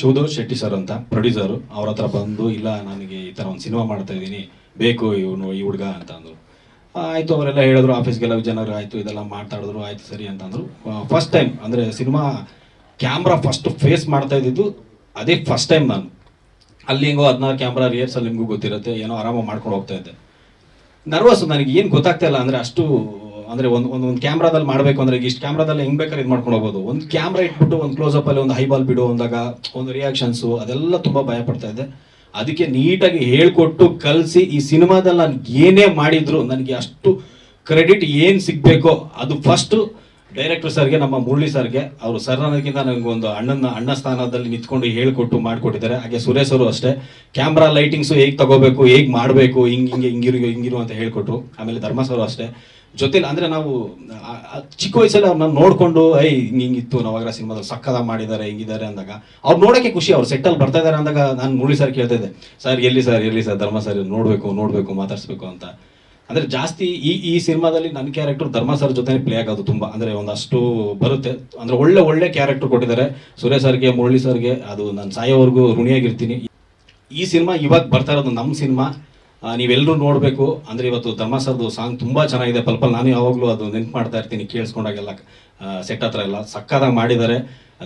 Speaker 3: ಶಿವದೋಷ್ ಶೆಟ್ಟಿ ಸರ್ ಅಂತ ಪ್ರೊಡ್ಯೂಸರು ಅವ್ರ ಹತ್ರ ಬಂದು, ಇಲ್ಲ ನನಗೆ ಈ ಥರ ಒಂದು ಸಿನಿಮಾ ಮಾಡ್ತಾ ಇದ್ದೀನಿ, ಬೇಕು ಇವನು, ಈ ಹುಡುಗ ಅಂತ ಅಂದರು. ಆಯಿತು ಅವರೆಲ್ಲ ಹೇಳಿದ್ರು ಆಫೀಸ್ಗೆಲ್ಲ ವಿಜಯನಗರ ಆಯಿತು, ಇದೆಲ್ಲ ಮಾತಾಡಿದ್ರು, ಆಯಿತು ಸರಿ ಅಂತಂದರು ಫಸ್ಟ್ ಟೈಮ್ ಅಂದರೆ ಸಿನಿಮಾ ಕ್ಯಾಮ್ರಾ ಫಸ್ಟ್ ಫೇಸ್ ಮಾಡ್ತಾ ಇದ್ದಿದ್ದು ಅದೇ ಫಸ್ಟ್ ಟೈಮ್ ನಾನು. ಅಲ್ಲಿ ಹೆಂಗೋ ಹದಿನಾರು ಕ್ಯಾಮ್ರಾ ರಿಹರ್ಸಲ್ ನಿಮಗೂ ಗೊತ್ತಿರುತ್ತೆ, ಏನೋ ಆರಾಮಾಗಿ ಮಾಡ್ಕೊಂಡು ಹೋಗ್ತಾ ಇದ್ದೆ. ನರ್ವಸ್ ನನಗೆ ಏನು ಗೊತ್ತಾಗ್ತಾ ಇಲ್ಲ ಅಂದರೆ ಅಷ್ಟು, ಅಂದರೆ ಒಂದು ಒಂದು ಒಂದು ಕ್ಯಾಮ್ರಾದಲ್ಲಿ ಮಾಡಬೇಕು ಅಂದರೆ ಈಗ ಇಷ್ಟು ಕ್ಯಾಮ್ರಾದಲ್ಲಿ ಹೆಂಗ್ ಬೇಕಾದ್ರೆ ಇದು ಮಾಡ್ಕೊಂಡು ಹೋಗ್ಬೋದು. ಒಂದು ಕ್ಯಾಮ್ರಾ ಇಟ್ಬಿಟ್ಟು ಒಂದು ಕ್ಲೋಸಪ್ ಅಲ್ಲಿ ಒಂದು ಹೈಬಾಲ್ ಬಿಡು ಅಂದಾಗ, ಒಂದು ರಿಯಾಕ್ಷನ್ಸು ಅದೆಲ್ಲ ತುಂಬ ಭಯ ಪಡ್ತಾ ಇದೆ ಅದಕ್ಕೆ ನೀಟಾಗಿ ಹೇಳ್ಕೊಟ್ಟು ಕಲಿಸಿ ಈ ಸಿನಿಮಾದಲ್ಲಿ ನಾನು ಏನೇ ಮಾಡಿದ್ರು, ನನಗೆ ಅಷ್ಟು ಕ್ರೆಡಿಟ್ ಏನು ಸಿಗಬೇಕೋ, ಅದು ಫಸ್ಟ್ ಡೈರೆಕ್ಟರ್ ಸರ್ಗೆ, ನಮ್ಮ ಮುರಳಿ ಸರ್ಗೆ, ಅವರು ಸರ್ ಅನ್ನೋದಕ್ಕಿಂತ ನನಗೆ ಒಂದು ಅಣ್ಣನ ಅಣ್ಣ ಸ್ಥಾನದಲ್ಲಿ ನಿಂತ್ಕೊಂಡು ಹೇಳ್ಕೊಟ್ಟು ಮಾಡಿಕೊಟ್ಟಿದ್ದಾರೆ. ಹಾಗೆ ಸುರೇಶ್ ಅವರು ಅಷ್ಟೇ. ಕ್ಯಾಮ್ರಾ ಲೈಟಿಂಗ್ಸು ಹೇಗೆ ತಗೋಬೇಕು, ಹೇಗೆ ಮಾಡಬೇಕು, ಹಿಂಗೆ ಹಿಂಗೆ ಹಿಂಗಿರು ಹಿಂಗಿರು ಅಂತ ಹೇಳ್ಕೊಟ್ರು. ಆಮೇಲೆ ಧರ್ಮಸರು ಅಷ್ಟೇ. ಜೊತೆಲಿ ಅಂದ್ರೆ ನಾವು ಚಿಕ್ಕ ವಯಸ್ಸಲ್ಲಿ ಅವ್ರನ್ನ ನೋಡ್ಕೊಂಡು ಐ ಹಿಂಗ್ ಹಿಂಗಿತ್ತು ನಾವಾಗ ಸಿನಿಮಾದಲ್ಲಿ ಸಕ್ಕದ ಮಾಡಿದ್ದಾರೆ, ಹಿಂಗಿದ್ದಾರೆ ಅಂದಾಗ, ಅವ್ರು ನೋಡೋಕ್ಕೆ ಖುಷಿ, ಅವ್ರು ಸೆಟ್ಟಲ್ಲಿ ಬರ್ತಾ ಇದ್ದಾರೆ ಅಂದಾಗ ನಾನು ಮುರಳಿ ಸರ್ ಕೇಳ್ತಾ ಇದ್ದೆ ಸರ್ ಎಲ್ಲಿ ಸರ್ ಎಲ್ಲಿ ಸರ್ ಧರ್ಮ ಸರ್ ನೋಡ್ಬೇಕು ನೋಡ್ಬೇಕು, ಮಾತಾಡಿಸ್ಬೇಕು ಅಂತ. ಅಂದ್ರೆ ಜಾಸ್ತಿ ಈ ಈ ಸಿನಿಮಾದಲ್ಲಿ ನನ್ನ ಕ್ಯಾರೆಕ್ಟರ್ ಧರ್ಮ ಸರ್ ಜೊತೆ ಪ್ಲೇ ಆಗೋದು ತುಂಬಾ. ಅಂದ್ರೆ ಒಂದಷ್ಟು ಬರುತ್ತೆ. ಅಂದ್ರೆ ಒಳ್ಳೆ ಒಳ್ಳೆ ಕ್ಯಾರೆಕ್ಟರ್ ಕೊಟ್ಟಿದ್ದಾರೆ. ಸುರೇಶ್ ಸರ್ಗೆ, ಮುರಳಿ ಸರ್ಗೆ, ಅದು ನಾನು ಸಾಯೋವರೆಗೂ ಋಣಿಯಾಗಿರ್ತೀನಿ. ಈ ಸಿನಿಮಾ ಇವಾಗ ಬರ್ತಾ ಇರೋದು ನಮ್ಮ ಸಿನಿಮಾ. ನೀವೆಲ್ಲರೂ ನೋಡಬೇಕು. ಅಂದ್ರೆ ಇವತ್ತು ಧರ್ಮ ಸರ್ದು ಸಾಂಗ್ ತುಂಬಾ ಚೆನ್ನಾಗಿದೆ. ಪಲ್ಪಲ್ ನಾನು ಯಾವಾಗಲೂ ಅದು ನೆನ್ಪು ಮಾಡ್ತಾ ಇರ್ತೀನಿ ಕೇಳಿಸ್ಕೊಂಡಾಗೆಲ್ಲ. ಸೆಟ್ ಹತ್ರ ಎಲ್ಲ ಸಕ್ಕದಾಗಿ ಮಾಡಿದ್ದಾರೆ.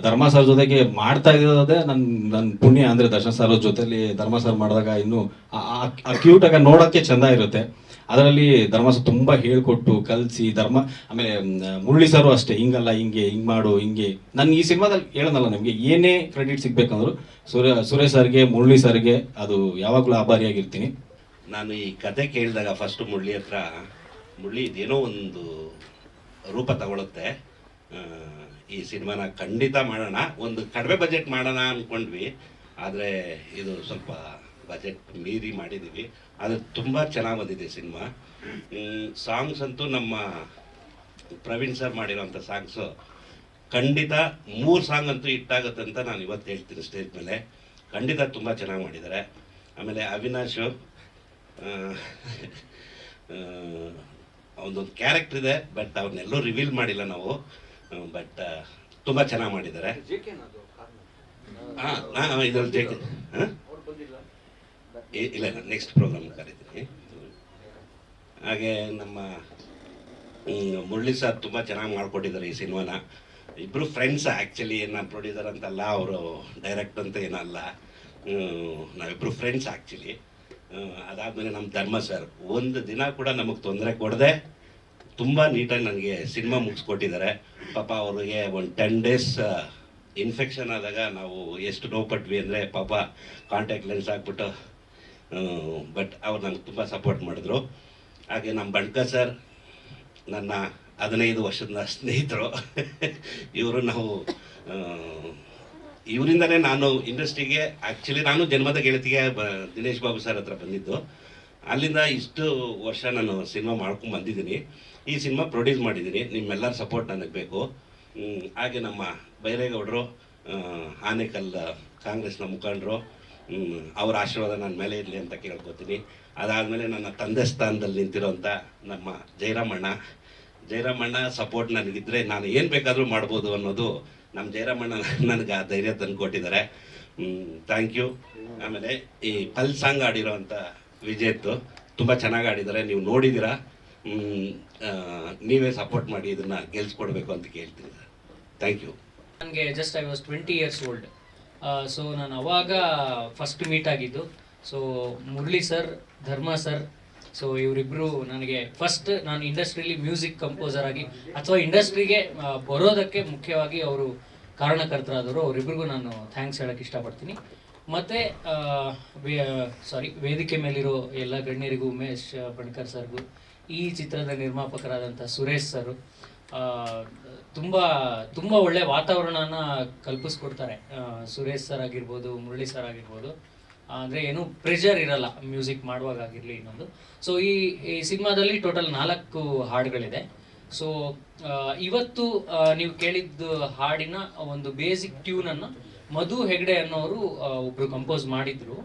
Speaker 3: ಧರ್ಮ ಸರ್ ಜೊತೆಗೆ ಮಾಡ್ತಾ ಇರೋದೇ ನನ್ನ ನನ್ನ ಪುಣ್ಯ. ಅಂದ್ರೆ ದರ್ಶನ್ ಸರ್ ಜೊತೆಲಿ ಧರ್ಮ ಸರ್ ಮಾಡಿದಾಗ ಇನ್ನು ಆ ಕ್ಯೂಟ್ ಆಗ ನೋಡೋಕ್ಕೆ ಚಂದ ಇರುತ್ತೆ. ಅದರಲ್ಲಿ ಧರ್ಮ ತುಂಬಾ ಹೇಳ್ಕೊಟ್ಟು ಕಲ್ಸಿ, ಧರ್ಮ, ಆಮೇಲೆ ಮುರುಳಿ ಮುರಳಿ ಸರು ಅಷ್ಟೇ, ಹಿಂಗಲ್ಲ, ಹಿಂಗೆ, ಹಿಂಗ್ ಮಾಡು, ಹಿಂಗೆ. ನಾನು ಈ ಸಿನಿಮಾದಲ್ಲಿ ಹೇಳೋದಲ್ಲ ನಿಮಗೆ, ಏನೇ ಕ್ರೆಡಿಟ್ ಸಿಗ್ಬೇಕಂದ್ರು ಸುರೇ, ಸುರೇಶ್ ಸರ್ಗೆ, ಮುರಳಿ ಸರ್ಗೆ ಅದು ಯಾವಾಗಲೂ ಆಭಾರಿಯಾಗಿರ್ತೀನಿ.
Speaker 4: ನಾನು ಈ ಕತೆ ಕೇಳಿದಾಗ ಫಸ್ಟ್ ಮುರಳಿ ಹತ್ರ, ಮುರಳಿ ಇದೇನೋ ಒಂದು ರೂಪ ತಗೊಳುತ್ತೆ. ಈ ಸಿನಿಮಾನ ಖಂಡಿತ ಮಾಡೋಣ, ಒಂದು ಕಡಿಮೆ ಬಜೆಟ್ ಮಾಡೋಣ ಅಂದ್ಕೊಂಡ್ವಿ ಆದರೆ ಇದು ಸ್ವಲ್ಪ ಬಜೆಟ್ ಮೀರಿ ಮಾಡಿದ್ದೀವಿ ಆದರೆ ತುಂಬ ಚೆನ್ನಾಗಿ ಬಂದಿದೆ ಸಿನಿಮಾ. ಸಾಂಗ್ಸ್ ಅಂತೂ ನಮ್ಮ ಪ್ರವೀಣ್ ಸರ್ ಮಾಡಿರೋಂಥ ಸಾಂಗ್ಸು ಖಂಡಿತ ಮೂರು ಸಾಂಗ್ ಅಂತೂ ಹಿಟ್ಟಾಗುತ್ತೆ ಅಂತ ನಾನು ಇವತ್ತು ಹೇಳ್ತೀನಿ ಸ್ಟೇಜ್ ಮೇಲೆ. ಖಂಡಿತ ತುಂಬ ಚೆನ್ನಾಗಿ ಮಾಡಿದ್ದಾರೆ. ಆಮೇಲೆ ಅವಿನಾಶ್ ಅವನೊಂದು ಕ್ಯಾರೆಕ್ಟರ್ ಇದೆ ಬಟ್ ಅವನ್ನೆಲ್ಲೂ ರಿವೀಲ್ ಮಾಡಿಲ್ಲ ನಾವು. ಬಟ್ ತುಂಬ ಚೆನ್ನಾಗಿ ಮಾಡಿದ್ದಾರೆ. ಹಾಂ ಇದ್ರಲ್ಲಿ ಜೆ ಕೆ ಹಾಂ? ಇಲ್ಲ ನೆಕ್ಸ್ಟ್ ಪ್ರೋಗ್ರಾಮ್ ಕರೀತೀನಿ. ಹಾಗೆ ನಮ್ಮ ಮುರಳಿ ಸರ್ ತುಂಬ ಚೆನ್ನಾಗಿ ಮಾಡಿಕೊಟ್ಟಿದ್ದಾರೆ ಈ ಸಿನಿಮಾನ. ಇಬ್ಬರು ಫ್ರೆಂಡ್ಸ್ ಆ್ಯಕ್ಚುಲಿ ನಾನು ಪ್ರೊಡ್ಯೂಸರ್ ಅಂತಲ್ಲ, ಅವರು ಡೈರೆಕ್ಟ್ ಅಂತ ಏನಲ್ಲ ನಾವಿಬ್ಬರು ಫ್ರೆಂಡ್ಸ್ ಆ್ಯಕ್ಚುಲಿ ಅದಾದಮೇಲೆ ನಮ್ಮ ಧರ್ಮ ಸರ್ ಒಂದು ದಿನ ಕೂಡ ನಮಗೆ ತೊಂದರೆ ಕೊಡದೆ, ತುಂಬ ನೀಟಾಗಿ ನನಗೆ ಸಿನಿಮಾ ಮುಗಿಸ್ಕೊಟ್ಟಿದ್ದಾರೆ. ಪಾಪ ಅವ್ರಿಗೆ ಒಂದು ಟೆನ್ ಡೇಸ್ ಇನ್ಫೆಕ್ಷನ್ ಆದಾಗ ನಾವು ಎಷ್ಟು ನೋವು ಪಟ್ವಿ ಅಂದರೆ ಪಾಪ ಕಾಂಟ್ಯಾಕ್ಟ್ ಲೆನ್ಸ್ ಹಾಕ್ಬಿಟ್ಟು ಬಟ್ ಅವ್ರು ನನಗೆ ತುಂಬ ಸಪೋರ್ಟ್ ಮಾಡಿದ್ರು. ಹಾಗೆ ನಮ್ಮ ಬಣ್ಕ ಸರ್ ನನ್ನ ಹದಿನೈದು ವರ್ಷದ ಸ್ನೇಹಿತರು. <laughs> ಇವರು ನಾವು ಇವರಿಂದಲೇ ನಾನು ಇಂಡಸ್ಟ್ರಿಗೆ ಆ್ಯಕ್ಚುಲಿ ನಾನು ಜನ್ಮದ ಗೆಳತಿಗೆ, ಬ, ದಿನೇಶ್ ಬಾಬು ಸರ್ ಹತ್ರ ಬಂದಿದ್ದು. ಅಲ್ಲಿಂದ ಇಷ್ಟು ವರ್ಷ ನಾನು ಸಿನಿಮಾ ಮಾಡ್ಕೊಂಡು ಬಂದಿದ್ದೀನಿ. ಈ ಸಿನಿಮಾ ಪ್ರೊಡ್ಯೂಸ್ ಮಾಡಿದ್ದೀನಿ. ನಿಮ್ಮೆಲ್ಲರ ಸಪೋರ್ಟ್ ನನಗೆ ಬೇಕು. ಹಾಗೆ ನಮ್ಮ ಬೈರೇಗೌಡರು ಆನೇಕಲ್ ಕಾಂಗ್ರೆಸ್ನ ಮುಖಂಡರು ಅವ್ರ ಆಶೀರ್ವಾದ ನನ್ನ ಮೇಲೆ ಇರಲಿ ಅಂತ ಕೇಳ್ಕೊತೀನಿ. ಅದಾದಮೇಲೆ ನನ್ನ ತಂದೆ ಸ್ಥಾನದಲ್ಲಿ ನಿಂತಿರೋಂಥ ನಮ್ಮ ಜಯರಾಮಣ್ಣ ಜಯರಾಮಣ್ಣ ಸಪೋರ್ಟ್ ನನಗಿದ್ದರೆ ನಾನು ಏನು ಬೇಕಾದರೂ ಮಾಡ್ಬೋದು ಅನ್ನೋದು ನಮ್ಮ ಜಯರಾಮಣ್ಣ <laughs> ನನಗೆ ಆ ಧೈರ್ಯ ತಂದು ಕೊಟ್ಟಿದ್ದಾರೆ. ಥ್ಯಾಂಕ್ ಯು ಆಮೇಲೆ ಈ ಪಲ್ ಸಾಂಗ್ ಆಡಿರೋಂಥ ವಿಜೇತು ತುಂಬ ಚೆನ್ನಾಗಿ ಆಡಿದ್ದಾರೆ ನೀವು ನೋಡಿದ್ದೀರಾ ನೀವೇ ಸಪೋರ್ಟ್ ಮಾಡಿ ಇದನ್ನು ಗೆಲ್ಸ್ಕೊಡ್ಬೇಕು ಅಂತ ಕೇಳ್ತೀನಿ. ಥ್ಯಾಂಕ್ ಯು
Speaker 5: ನನಗೆ just I was twenty years old so ನಾನು ಅವಾಗ ಫಸ್ಟ್ ಮೀಟ್ ಆಗಿದ್ದು. So Murali sir Dharma sir so ಇವರಿಬ್ಬರು ನನಗೆ ಫಸ್ಟ್ ನಾನು ಇಂಡಸ್ಟ್ರಿಲಿ ಮ್ಯೂಸಿಕ್ ಕಂಪೋಸರ್ ಆಗಿ, ಅಥವಾ ಇಂಡಸ್ಟ್ರಿಗೆ ಬರೋದಕ್ಕೆ ಮುಖ್ಯವಾಗಿ ಅವರು ಕಾರಣಕರ್ತರಾದವರು ಅವರಿಬ್ಬರಿಗೂ ನಾನು ಥ್ಯಾಂಕ್ಸ್ ಹೇಳಕ್ಕೆ ಇಷ್ಟಪಡ್ತೀನಿ. ಮತ್ತು ಸಾರಿ ವೇದಿಕೆ ಮೇಲಿರೋ ಎಲ್ಲ ಗಣ್ಯರಿಗೂ, ಉಮೇಶ್ ಬಣ್ಕರ್ ಸರ್ಗೂ ಈ ಚಿತ್ರದ ನಿರ್ಮಾಪಕರಾದಂಥ ಸುರೇಶ್ ಸರು ತುಂಬ ತುಂಬ ಒಳ್ಳೆ ವಾತಾವರಣನ ಕಲ್ಪಿಸ್ಕೊಡ್ತಾರೆ. ಸುರೇಶ್ ಸರ್ ಆಗಿರ್ಬೋದು, ಮುರಳಿ ಸರ್ ಆಗಿರ್ಬೋದು. ಅಂದರೆ ಏನು ಪ್ರೆಷರ್ ಇರಲ್ಲ ಮ್ಯೂಸಿಕ್ ಮಾಡುವಾಗ ಆಗಿರಲಿ ಇನ್ನೊಂದು. ಸೊ ಈ ಈ ಸಿನಿಮಾದಲ್ಲಿ ಟೋಟಲ್ ನಾಲ್ಕು ಹಾಡುಗಳಿದೆ. ಸೊ ಇವತ್ತು ನೀವು ಕೇಳಿದ್ದು ಹಾಡಿನ ಒಂದು ಬೇಸಿಕ್ ಟ್ಯೂನನ್ನು ಮಧು ಹೆಗ್ಡೆ ಅನ್ನೋರು ಒಬ್ಬರು ಕಂಪೋಸ್ ಮಾಡಿದ್ರು.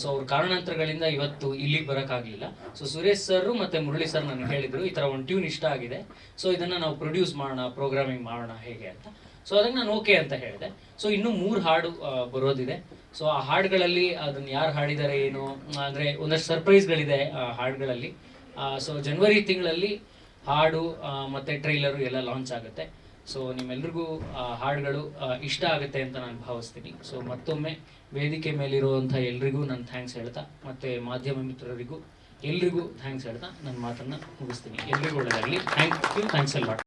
Speaker 5: ಸೊ ಅವ್ರ ಕಾರಣಾಂತರಗಳಿಂದ ಇವತ್ತು ಇಲ್ಲಿಗೆ ಬರೋಕ್ಕಾಗಲಿಲ್ಲ. ಸೊ ಸುರೇಶ್ ಸರ್ ಮತ್ತೆ ಮುರಳಿ ಸರ್ ನನಗೆ ಹೇಳಿದ್ರು, ಈ ಥರ ಒಂದು ಟ್ಯೂನ್ ಇಷ್ಟ ಆಗಿದೆ. ಸೊ ಇದನ್ನು ನಾವು ಪ್ರೊಡ್ಯೂಸ್ ಮಾಡೋಣ ಪ್ರೋಗ್ರಾಮಿಂಗ್ ಮಾಡೋಣ ಹೇಗೆ ಅಂತ. ಸೊ ಅದಕ್ಕೆ ನಾನು ಓಕೆ ಅಂತ ಹೇಳಿದೆ. ಸೊ ಇನ್ನೂ ಮೂರು ಹಾಡು ಬರೋದಿದೆ. ಸೊ ಆ ಹಾಡುಗಳಲ್ಲಿ ಅದನ್ನ ಯಾರು ಹಾಡಿದ್ದಾರೆ ಏನು, ಅಂದರೆ ಒಂದಷ್ಟು ಸರ್ಪ್ರೈಸ್ಗಳಿದೆ ಆ, ಹಾಡುಗಳಲ್ಲಿ. ಸೊ ಜನವರಿ ತಿಂಗಳಲ್ಲಿ ಹಾಡು ಮತ್ತೆ ಟ್ರೈಲರು ಎಲ್ಲ ಲಾಂಚ್ ಆಗುತ್ತೆ. ಸೊ ನಿಮ್ಮೆಲ್ರಿಗೂ ಹಾಡುಗಳು ಇಷ್ಟ ಆಗುತ್ತೆ ಅಂತ ನಾನು ಭಾವಿಸ್ತೀನಿ. ಸೊ ಮತ್ತೊಮ್ಮೆ ವೇದಿಕೆ ಮೇಲಿರುವಂಥ ಎಲ್ರಿಗೂ ನಾನು ಥ್ಯಾಂಕ್ಸ್ ಹೇಳ್ತಾ, ಮತ್ತೆ ಮಾಧ್ಯಮ ಮಿತ್ರರಿಗೂ ಎಲ್ರಿಗೂ ಥ್ಯಾಂಕ್ಸ್ ಹೇಳ್ತಾ, ನನ್ನ ಮಾತನ್ನು ಮುಗಿಸ್ತೀನಿ. ಎಲ್ರಿಗೂ ಒಳ್ಳೆಯದಾಗಲಿ ಥ್ಯಾಂಕ್ ಯು. ಥ್ಯಾಂಕ್ಸ್ ಎಲ್ಲ